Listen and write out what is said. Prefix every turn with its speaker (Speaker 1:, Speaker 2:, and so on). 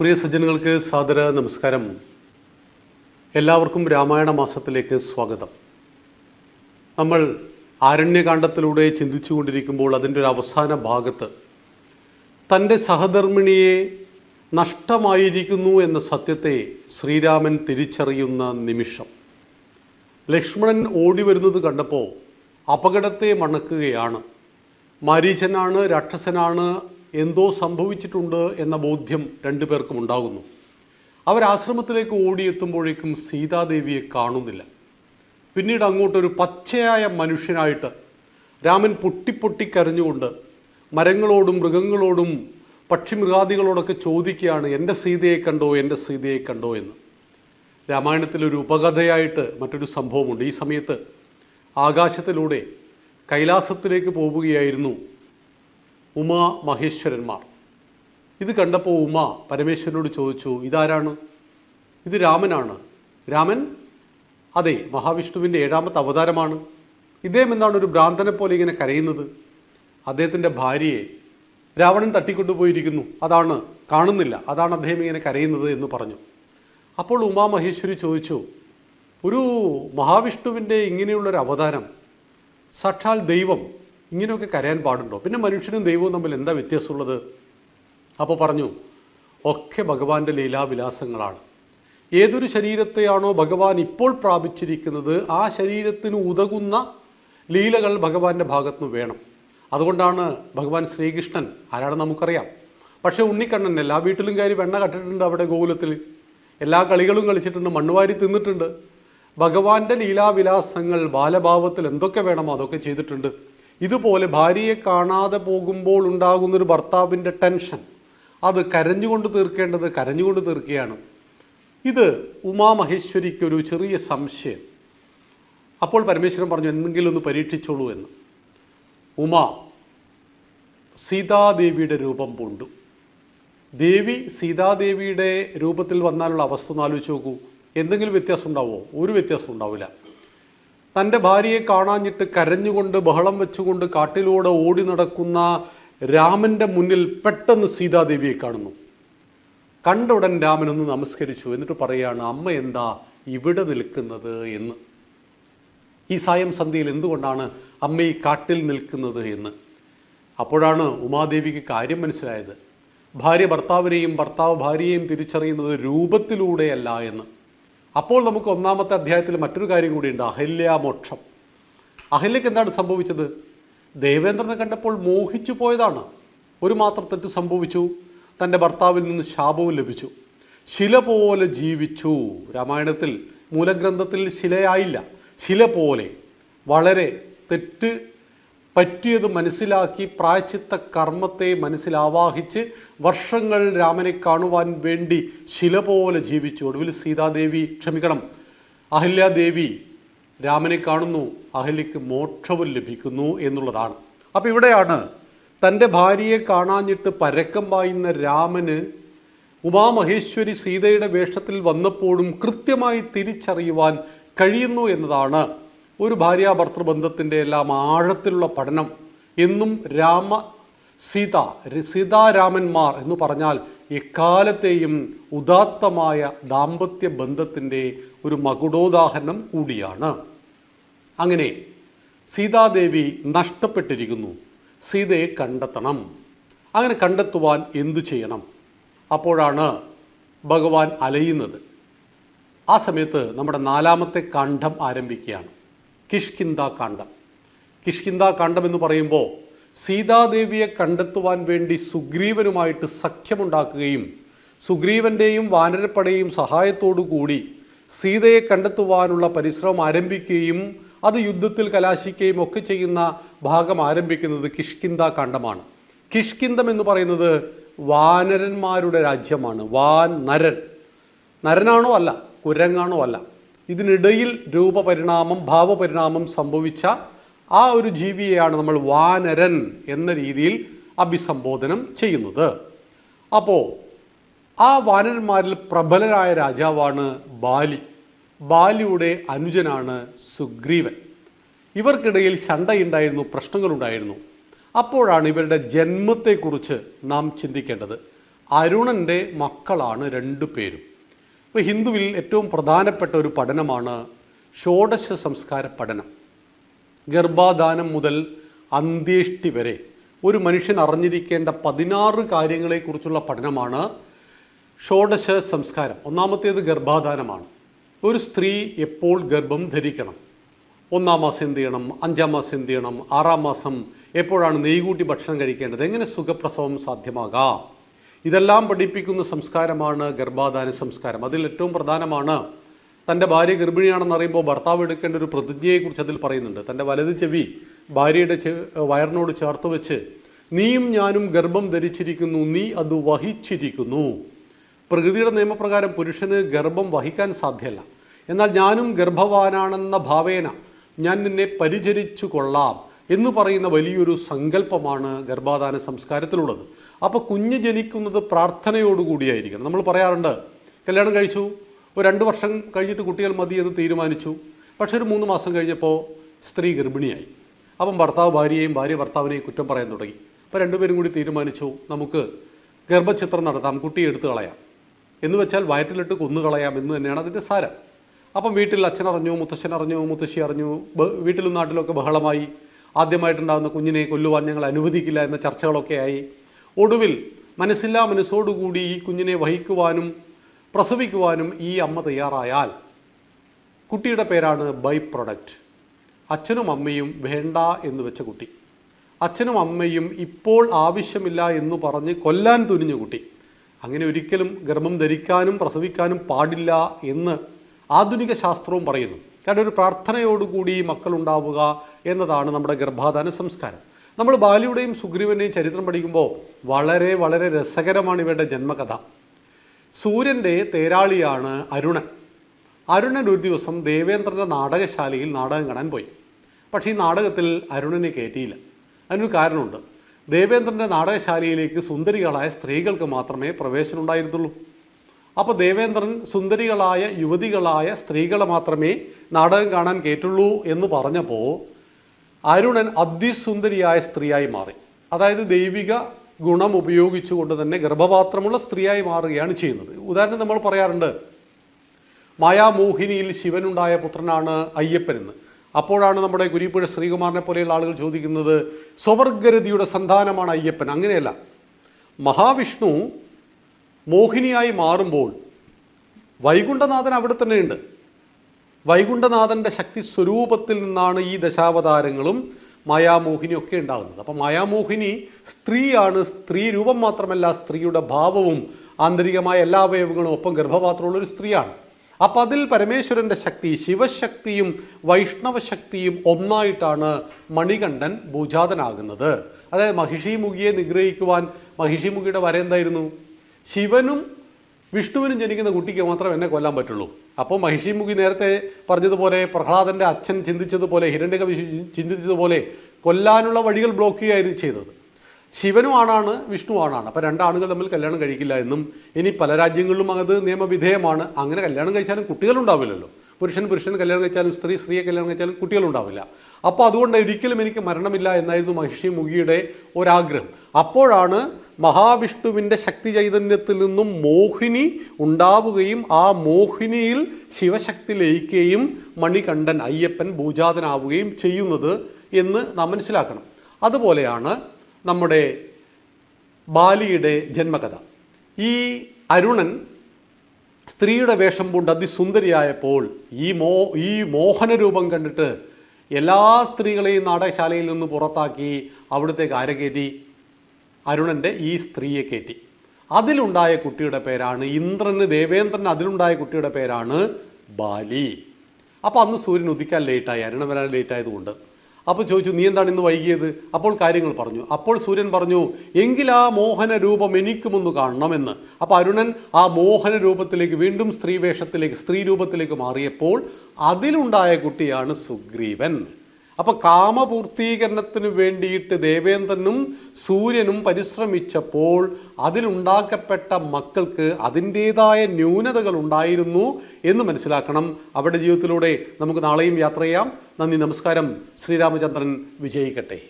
Speaker 1: പ്രിയ സജ്ജനങ്ങൾക്ക് സാദര നമസ്കാരം. എല്ലാവർക്കും രാമായണ മാസത്തിലേക്ക് സ്വാഗതം. നമ്മൾ ആരണ്യകാന്ഡത്തിലൂടെ ചിന്തിച്ചു കൊണ്ടിരിക്കുമ്പോൾ അതിന്റെ ഒരു അവസാന ഭാഗത്ത് തന്റെ സഹധർമ്മിണിയെ നഷ്ടമായിരിക്കുന്നു എന്ന സത്യത്തെ ശ്രീരാമൻ തിരിച്ചറിയുന്ന നിമിഷം. ലക്ഷ്മണൻ ഓടി വരുന്നത് കണ്ടപ്പോൾ അപകടത്തെ മണക്കുകയാണ്. മരീചനാണ് രാക്ഷസനാണ് എന്തോ സംഭവിച്ചിട്ടുണ്ട് എന്ന ബോധ്യം രണ്ടുപേർക്കും ഉണ്ടാകുന്നു. അവർ ആശ്രമത്തിലേക്ക് ഓടിയെത്തുമ്പോഴേക്കും സീതാദേവിയെ കാണുന്നില്ല. പിന്നീട് അങ്ങോട്ടൊരു പച്ചയായ മനുഷ്യനായിട്ട് രാമൻ പൊട്ടിപ്പൊട്ടി കരഞ്ഞുകൊണ്ട് മരങ്ങളോടും മൃഗങ്ങളോടും പക്ഷിമൃഗാദികളോടൊക്കെ ചോദിക്കുകയാണ് എന്റെ സീതയെ കണ്ടോ? എന്റെ സീതയെ കണ്ടോ? എന്ന്. രാമായണത്തിലൊരു ഉപകഥയായിട്ട് മറ്റൊരു സംഭവമുണ്ട്. ഈ സമയത്ത് ആകാശത്തിലൂടെ കൈലാസത്തിലേക്ക് പോവുകയായിരുന്നു ഉമാ മഹേശ്വരന്മാർ. ഇത് കണ്ടപ്പോൾ ഉമ പരമേശ്വരനോട് ചോദിച്ചു ഇതാരാണ്? ഇത് രാമനാണ്. രാമൻ? അതെ മഹാവിഷ്ണുവിന്റെ ഏഴാമത്തെ അവതാരമാണ്. ഇദ്ദേഹം എന്താണ് ഒരു ഭ്രാന്തനെ പോലെ ഇങ്ങനെ കരയുന്നത്? അദ്ദേഹത്തിന്റെ ഭാര്യയെ രാവണൻ തട്ടിക്കൊണ്ടുപോയിരിക്കുന്നു. അതാണ് കാണുന്നില്ല. അതാണ് അദ്ദേഹം ഇങ്ങനെ കരയുന്നത് എന്ന് പറഞ്ഞു. അപ്പോൾ ഉമാമഹേശ്വരി ചോദിച്ചു ഒരു മഹാവിഷ്ണുവിന്റെ ഇങ്ങനെയുള്ളൊരു അവതാരം സാക്ഷാൽ ദൈവം ഇങ്ങനെയൊക്കെ കരയാൻ പാടുണ്ടോ? പിന്നെ മനുഷ്യനും ദൈവവും തമ്മിൽ എന്താ വ്യത്യാസമുള്ളത്? അപ്പോൾ പറഞ്ഞു ഒക്കെ ഭഗവാന്റെ ലീലാവിലാസങ്ങളാണ്. ഏതൊരു ശരീരത്തെയാണോ ഭഗവാൻ ഇപ്പോൾ പ്രാപിച്ചിരിക്കുന്നത് ആ ശരീരത്തിന് ഉതകുന്ന ലീലകൾ ഭഗവാന്റെ ഭാഗത്തുനിന്ന് വേണം. അതുകൊണ്ടാണ് ഭഗവാൻ ശ്രീകൃഷ്ണൻ ആരാണെന്ന് നമുക്കറിയാം. പക്ഷേ ഉണ്ണിക്കണ്ണൻ എല്ലാ വീട്ടിലും കയറി വെണ്ണ കട്ടിട്ടുണ്ട് അവിടെ ഗോകുലത്തിൽ. എല്ലാ കളികളും കളിച്ചിട്ടുണ്ട് മണ്ണുവാരി തിന്നിട്ടുണ്ട്. ഭഗവാന്റെ ലീലാവിലാസങ്ങൾ ബാലഭാവത്തിൽ എന്തൊക്കെ വേണമോ അതൊക്കെ ചെയ്തിട്ടുണ്ട്. ഇതുപോലെ ഭാര്യയെ കാണാതെ പോകുമ്പോൾ ഉണ്ടാകുന്നൊരു ഭർത്താവിന്റെ ടെൻഷൻ. അത് കരഞ്ഞുകൊണ്ട് തീർക്കേണ്ടത് കരഞ്ഞുകൊണ്ട് തീർക്കുകയാണ്. ഇത് ഉമാമഹേശ്വരിക്ക് ഒരു ചെറിയ സംശയം. അപ്പോൾ പരമേശ്വരൻ പറഞ്ഞു എന്തെങ്കിലും ഒന്ന് പരീക്ഷിച്ചോളൂ എന്ന്. ഉമ സീതാദേവിയുടെ രൂപം പൂണ്ടു. ദേവി സീതാദേവിയുടെ രൂപത്തിൽ വന്നാലുള്ള അവസ്ഥ ഒന്ന് ആലോചിച്ച് നോക്കൂ. എന്തെങ്കിലും വ്യത്യാസം ഉണ്ടാവുമോ ഒരു വ്യത്യാസം ഉണ്ടാവില്ല. തന്റെ ഭാര്യയെ കാണാഞ്ഞിട്ട് കരഞ്ഞുകൊണ്ട് ബഹളം വെച്ചുകൊണ്ട് കാട്ടിലൂടെ ഓടി നടക്കുന്ന രാമന്റെ മുന്നിൽ പെട്ടെന്ന് സീതാദേവിയെ കാണുന്നു. കണ്ട ഉടൻ രാമനൊന്ന് നമസ്കരിച്ചു. എന്നിട്ട് പറയാണ് അമ്മ എന്താ ഇവിടെ നിൽക്കുന്നത് എന്ന്? ഈ സായം സന്ധ്യയിൽ എന്തുകൊണ്ടാണ് അമ്മ ഈ കാട്ടിൽ നിൽക്കുന്നത് എന്ന്? അപ്പോഴാണ് ഉമാദേവിക്ക് കാര്യം മനസ്സിലായത്. ഭാര്യ ഭർത്താവിനെയും ഭർത്താവ് ഭാര്യയെയും തിരിച്ചറിയുന്നത് രൂപത്തിലൂടെയല്ല എന്ന്. അപ്പോൾ നമുക്ക് ഒന്നാമത്തെ അധ്യായത്തിൽ മറ്റൊരു കാര്യം കൂടിയുണ്ട് അഹല്യാമോക്ഷം അഹല്യക്ക് എന്താണ് സംഭവിച്ചത്? ദേവേന്ദ്രനെ കണ്ടപ്പോൾ മോഹിച്ചു പോയതാണ്. ഒരു മാത്രം തെറ്റ് സംഭവിച്ചു. തന്റെ ഭർത്താവിൽ നിന്ന് ശാപവും ലഭിച്ചു. ശില പോലെ ജീവിച്ചു. രാമായണത്തിൽ മൂലഗ്രന്ഥത്തിൽ ശിലയായില്ല. ശില പോലെ വളരെ തെറ്റ് പറ്റിയത് മനസ്സിലാക്കി പ്രായച്ചിത്ത കർമ്മത്തെ മനസ്സിലാവാഹിച്ച് വർഷങ്ങൾ രാമനെ കാണുവാൻ വേണ്ടി ശില പോലെ ജീവിച്ചു. ഒടുവിൽ സീതാദേവി ക്ഷമിക്കണം. അഹല്യാദേവി രാമനെ കാണുന്നു. അഹല്യക്ക് മോക്ഷവും ലഭിക്കുന്നു എന്നുള്ളതാണ്. അപ്പം ഇവിടെയാണ് തന്റെ ഭാര്യയെ കാണാഞ്ഞിട്ട് പരക്കം പായുന്ന രാമന് ഉമാമഹേശ്വരി സീതയുടെ വേഷത്തിൽ വന്നപ്പോഴും കൃത്യമായി തിരിച്ചറിയുവാൻ കഴിയുന്നു എന്നതാണ് ഒരു ഭാര്യാഭർത്തൃ ബന്ധത്തിന്റെ എല്ലാം ആഴത്തിലുള്ള പഠനം എന്നും രാമ സീത സീതാരാമന്മാർ എന്ന് പറഞ്ഞാൽ എക്കാലത്തെയും ഉദാത്തമായ ദാമ്പത്യ ബന്ധത്തിന്റെ ഒരു മകുടോദാഹരണം കൂടിയാണ്. അങ്ങനെ സീതാദേവി നഷ്ടപ്പെട്ടിരിക്കുന്നു. സീതയെ കണ്ടെത്തണം. അങ്ങനെ കണ്ടെത്തുവാൻ എന്തു ചെയ്യണം? അപ്പോഴാണ് ഭഗവാൻ അലയുന്നത്. ആ സമയത്ത് നമ്മുടെ നാലാമത്തെ കണ്ഠം ആരംഭിക്കുകയാണ്. കിഷ്കിന്ദ കാണ്ഡം. കിഷ്കിന്ദ കാണ്ഡം എന്ന് പറയുമ്പോൾ സീതാദേവിയെ കണ്ടെത്തുവാൻ വേണ്ടി സുഗ്രീവനുമായിട്ട് സഖ്യമുണ്ടാക്കുകയും സുഗ്രീവന്റെയും വാനരപ്പടയും സഹായത്തോടു കൂടി സീതയെ കണ്ടെത്തുവാനുള്ള പരിശ്രമം ആരംഭിക്കുകയും അത് യുദ്ധത്തിൽ കലാശിക്കുകയും ഒക്കെ ചെയ്യുന്ന ഭാഗം ആരംഭിക്കുന്നത് കിഷ്കിന്ദ കാണ്ഡമാണ്. കിഷ്കിന്ദം എന്ന് പറയുന്നത് വാനരന്മാരുടെ രാജ്യമാണ്. വാൻ നരൻ. നരനാണോ അല്ല കുരങ്ങാണോ അല്ല. ഇതിനിടയിൽ രൂപപരിണാമം ഭാവപരിണാമം സംഭവിച്ച ആ ഒരു ജീവിയെയാണ് നമ്മൾ വാനരൻ എന്ന രീതിയിൽ അഭിസംബോധനം ചെയ്യുന്നത്. അപ്പോൾ ആ വാനരന്മാരിൽ പ്രബലരായ രാജാവാണ് ബാലി. ബാലിയുടെ അനുജനാണ് സുഗ്രീവൻ. ഇവർക്കിടയിൽ ശണ്ടയുണ്ടായിരുന്നു പ്രശ്നങ്ങളുണ്ടായിരുന്നു. അപ്പോഴാണ് ഇവരുടെ ജന്മത്തെക്കുറിച്ച് നാം ചിന്തിക്കേണ്ടത്. അരുണന്റെ മക്കളാണ് രണ്ടു പേരും. ഇപ്പോൾ ഹിന്ദുവിൽ ഏറ്റവും പ്രധാനപ്പെട്ട ഒരു പഠനമാണ് ഷോഡശ സംസ്കാര പഠനം. ഗർഭാദാനം മുതൽ അന്ത്യേഷ്ടി വരെ ഒരു മനുഷ്യൻ അറിഞ്ഞിരിക്കേണ്ട പതിനാറ് കാര്യങ്ങളെക്കുറിച്ചുള്ള പഠനമാണ് ഷോഡശ സംസ്കാരം. ഒന്നാമത്തേത് ഗർഭാധാനമാണ്. ഒരു സ്ത്രീ എപ്പോൾ ഗർഭം ധരിക്കണം? ഒന്നാം മാസം എന്ത് ചെയ്യണം? അഞ്ചാം മാസം എന്ത് ചെയ്യണം? ആറാം മാസം എപ്പോഴാണ് നെയ്കൂട്ടി ഭക്ഷണം കഴിക്കേണ്ടത്? എങ്ങനെ സുഖപ്രസവം സാധ്യമാകാം? ഇതെല്ലാം പഠിപ്പിക്കുന്ന സംസ്കാരമാണ് ഗർഭാധാന സംസ്കാരം. അതിൽ ഏറ്റവും പ്രധാനമാണ് തന്റെ ഭാര്യ ഗർഭിണിയാണെന്ന് അറിയുമ്പോൾ ഭർത്താവ് എടുക്കേണ്ട ഒരു പ്രതിജ്ഞയെക്കുറിച്ച് അതിൽ പറയുന്നുണ്ട്. തന്റെ വലത് ചെവി ഭാര്യയുടെ വയറിനോട് ചേർത്ത് വെച്ച് നീയും ഞാനും ഗർഭം ധരിച്ചിരിക്കുന്നു നീ അത് വഹിച്ചിരിക്കുന്നു. പ്രകൃതിയുടെ നിയമപ്രകാരം പുരുഷന് ഗർഭം വഹിക്കാൻ സാധ്യമല്ല. എന്നാൽ ഞാനും ഗർഭവാനാണെന്ന ഭാവേന ഞാൻ നിന്നെ പരിചരിച്ചു കൊള്ളാം എന്ന് പറയുന്ന വലിയൊരു സങ്കല്പമാണ് ഗർഭാധാന സംസ്കാരത്തിലുള്ളത്. അപ്പോൾ കുഞ്ഞ് ജനിക്കുന്നത് പ്രാർത്ഥനയോടുകൂടിയായിരിക്കണം. നമ്മൾ പറയാറുണ്ട് കല്യാണം കഴിച്ചു ഒരു രണ്ട് വർഷം കഴിഞ്ഞിട്ട് കുട്ടികൾ മതി എന്ന് തീരുമാനിച്ചു. പക്ഷെ ഒരു മൂന്ന് മാസം കഴിഞ്ഞപ്പോൾ സ്ത്രീ ഗർഭിണിയായി. അപ്പം ഭർത്താവ് ഭാര്യയെയും ഭാര്യ ഭർത്താവിനെയും കുറ്റം പറയാൻ തുടങ്ങി. അപ്പോൾ രണ്ടുപേരും കൂടി തീരുമാനിച്ചു നമുക്ക് ഗർഭചിത്രം നടത്താം കുട്ടിയെ എടുത്തു കളയാം. എന്ന് വെച്ചാൽ വയറ്റിലിട്ട് കൊന്നുകളയാം എന്ന് തന്നെയാണ് അതിന്റെ സാരം. അപ്പം വീട്ടിൽ അച്ഛൻ അറിഞ്ഞു മുത്തശ്ശൻ അറിഞ്ഞു മുത്തശ്ശി അറിഞ്ഞു വീട്ടിലും നാട്ടിലൊക്കെ ബഹളമായി. ആദ്യമായിട്ടുണ്ടാകുന്ന കുഞ്ഞിനെ കൊല്ലുവാൻ ഞങ്ങൾ അനുവദിക്കില്ല എന്ന ചർച്ചകളൊക്കെ ആയി. ഒടുവിൽ മനസ്സില്ലാ മനസ്സോടുകൂടി ഈ കുഞ്ഞിനെ വഹിക്കുവാനും പ്രസവിക്കുവാനും ഈ അമ്മ തയ്യാറായാൽ കുട്ടിയുടെ പേരാണ് ബൈ പ്രൊഡക്റ്റ് അച്ഛനും അമ്മയും വേണ്ട എന്ന് വെച്ച കുട്ടി. അച്ഛനും അമ്മയും ഇപ്പോൾ ആവശ്യമില്ല എന്ന് പറഞ്ഞ് കൊല്ലാൻ തുനിഞ്ഞ കുട്ടി. അങ്ങനെ ഒരിക്കലും ഗർഭം ധരിക്കാനും പ്രസവിക്കാനും പാടില്ല എന്ന് ആധുനിക ശാസ്ത്രവും പറയുന്നു. കാരണം ഒരു പ്രാർത്ഥനയോടുകൂടി മക്കളുണ്ടാവുക എന്നതാണ് നമ്മുടെ ഗർഭാധാന സംസ്കാരം. നമ്മൾ ബാലിയുടെയും സുഗ്രീവന്റെയും ചരിത്രം പഠിക്കുമ്പോൾ വളരെ വളരെ രസകരമാണ് ഇവരുടെ ജന്മകഥ. സൂര്യന്റെ തേരാളിയാണ് അരുണൻ. അരുണൻ ഒരു ദിവസം ദേവേന്ദ്രന്റെ നാടകശാലയിൽ നാടകം കാണാൻ പോയി. പക്ഷേ ഈ നാടകത്തിൽ അരുണനെ കയറ്റിയില്ല അതിനൊരു കാരണമുണ്ട്. ദേവേന്ദ്രന്റെ നാടകശാലയിലേക്ക് സുന്ദരികളായ സ്ത്രീകൾക്ക് മാത്രമേ പ്രവേശനം ഉണ്ടായിരുന്നുള്ളൂ. അപ്പോൾ ദേവേന്ദ്രൻ സുന്ദരികളായ യുവതികളായ സ്ത്രീകളെ മാത്രമേ നാടകം കാണാൻ കേട്ടുള്ളൂ എന്ന് പറഞ്ഞപ്പോൾ അരുണൻ അതിസുന്ദരിയായ സ്ത്രീയായി മാറി. അതായത് ദൈവിക ഗുണം ഉപയോഗിച്ചുകൊണ്ട് തന്നെ ഗർഭപാത്രമുള്ള സ്ത്രീയായി മാറുകയാണ് ചെയ്യുന്നത്. ഉദാഹരണം നമ്മൾ പറയാറുണ്ട് മായാമോഹിനിയിൽ ശിവനുണ്ടായ പുത്രനാണ് അയ്യപ്പൻ എന്ന്. അപ്പോഴാണ് നമ്മുടെ കുരിപ്പുഴ ശ്രീകുമാറിനെ പോലെയുള്ള ആളുകൾ ചോദിക്കുന്നത് സ്വവർഗരതിയുടെ സന്താനമാണ് അയ്യപ്പൻ? അങ്ങനെയല്ല. മഹാവിഷ്ണു മോഹിനിയായി മാറുമ്പോൾ വൈകുണ്ഠനാഥൻ അവിടെ തന്നെയുണ്ട്. വൈകുണ്ഠനാഥന്റെ ശക്തി സ്വരൂപത്തിൽ നിന്നാണ് ഈ ദശാവതാരങ്ങളും മായാമോഹിനിയൊക്കെ ഉണ്ടാകുന്നത്. അപ്പം മായാമോഹിനി സ്ത്രീയാണ്. സ്ത്രീ രൂപം മാത്രമല്ല സ്ത്രീയുടെ ഭാവവും ആന്തരികമായ എല്ലാ അവയവങ്ങളും ഒപ്പം ഗർഭപാത്രമുള്ള ഒരു സ്ത്രീയാണ്. അപ്പം അതിൽ പരമേശ്വരന്റെ ശക്തി ശിവശക്തിയും വൈഷ്ണവശക്തിയും ഒന്നായിട്ടാണ് മണികണ്ഠൻ ഭൂജാതനാകുന്നത്. അതായത് മഹിഷിമുഖിയെ നിഗ്രഹിക്കുവാൻ മഹിഷിമുഖിയുടെ വര എന്തായിരുന്നു ശിവനും വിഷ്ണുവിനും ജനിക്കുന്ന കുട്ടിക്ക് മാത്രം എന്നെ കൊല്ലാൻ പറ്റുള്ളൂ. അപ്പോൾ മഹിഷിമുഖി നേരത്തെ പറഞ്ഞതുപോലെ പ്രഹ്ലാദന്റെ അച്ഛൻ ചിന്തിച്ചതുപോലെ ഹിരണ്യകവി ചിന്തിച്ചതുപോലെ കൊല്ലാനുള്ള വഴികൾ ബ്ലോക്ക് ചെയ്യുകയായിരുന്നു ചെയ്തത്. ശിവനും ആണാണ് വിഷ്ണു ആണാണ്. അപ്പം രണ്ടാണുകൾ തമ്മിൽ കല്യാണം കഴിക്കില്ല എന്നും ഇനി പല രാജ്യങ്ങളിലും അത് നിയമവിധേയമാണ്. അങ്ങനെ കല്യാണം കഴിച്ചാലും കുട്ടികളുണ്ടാവില്ലല്ലോ. പുരുഷൻ പുരുഷൻ കല്യാണം കഴിച്ചാലും സ്ത്രീ സ്ത്രീയെ കല്യാണം കഴിച്ചാലും കുട്ടികളുണ്ടാവില്ല. അപ്പോൾ അതുകൊണ്ട് ഒരിക്കലും എനിക്ക് മരണമില്ല എന്നായിരുന്നു മഹിഷി മുഖിയുടെ ഒരാഗ്രഹം. അപ്പോഴാണ് മഹാവിഷ്ണുവിന്റെ ശക്തി ചൈതന്യത്തിൽ നിന്നും മോഹിനി ഉണ്ടാവുകയും ആ മോഹിനിയിൽ ശിവശക്തി ലയിക്കുകയും മണികണ്ഠൻ അയ്യപ്പൻ ഭൂജാതനാവുകയും ചെയ്യുന്നത് എന്ന് നാം മനസ്സിലാക്കണം. അതുപോലെയാണ് നമ്മുടെ ബാലിയുടെ ജന്മകഥ. ഈ അരുണൻ സ്ത്രീയുടെ വേഷം പൂണ്ട് അതിസുന്ദരിയായപ്പോൾ ഈ മോ ഈ മോഹന രൂപം കണ്ടിട്ട് എല്ലാ സ്ത്രീകളെയും നാടകശാലയിൽ നിന്ന് പുറത്താക്കി അവിടുത്തേക്ക് ആരെ കയറ്റി അരുണന്റെ ഈ സ്ത്രീയെ കയറ്റി അതിലുണ്ടായ കുട്ടിയുടെ പേരാണ് ഇന്ദ്രന് ദേവേന്ദ്രന് അതിലുണ്ടായ കുട്ടിയുടെ പേരാണ് ബാലി. അപ്പോൾ അന്ന് സൂര്യൻ ഉദിക്കാൻ ലേറ്റായി അരുണൻ വരാൻ ലേറ്റ് ആയതുകൊണ്ട് അപ്പോൾ ചോദിച്ചു നീ എന്താണ് ഇന്ന് വൈകിയത്? അപ്പോൾ കാര്യങ്ങൾ പറഞ്ഞു. അപ്പോൾ സൂര്യൻ പറഞ്ഞു എങ്കിൽ ആ മോഹന രൂപം എനിക്കുമൊന്ന് കാണണമെന്ന്. അപ്പോൾ അരുണൻ ആ മോഹന രൂപത്തിലേക്ക് വീണ്ടും സ്ത്രീവേഷത്തിലേക്ക് സ്ത്രീ രൂപത്തിലേക്ക് മാറിയപ്പോൾ അതിലുണ്ടായ കുട്ടിയാണ് സുഗ്രീവൻ. അപ്പൊ കാമപൂർത്തീകരണത്തിന് വേണ്ടിയിട്ട് ദേവേന്ദ്രനും സൂര്യനും പരിശ്രമിച്ചപ്പോൾ അതിലുണ്ടാക്കപ്പെട്ട മക്കൾക്ക് അതിന്റെതായ ന്യൂനതകൾ ഉണ്ടായിരുന്നു എന്ന് മനസ്സിലാക്കണം. അവരുടെ ജീവിതത്തിലൂടെ നമുക്ക് നാളെയും യാത്ര ചെയ്യാം. നന്ദി നമസ്കാരം. ശ്രീരാമചന്ദ്രൻ വിജയിക്കട്ടെ.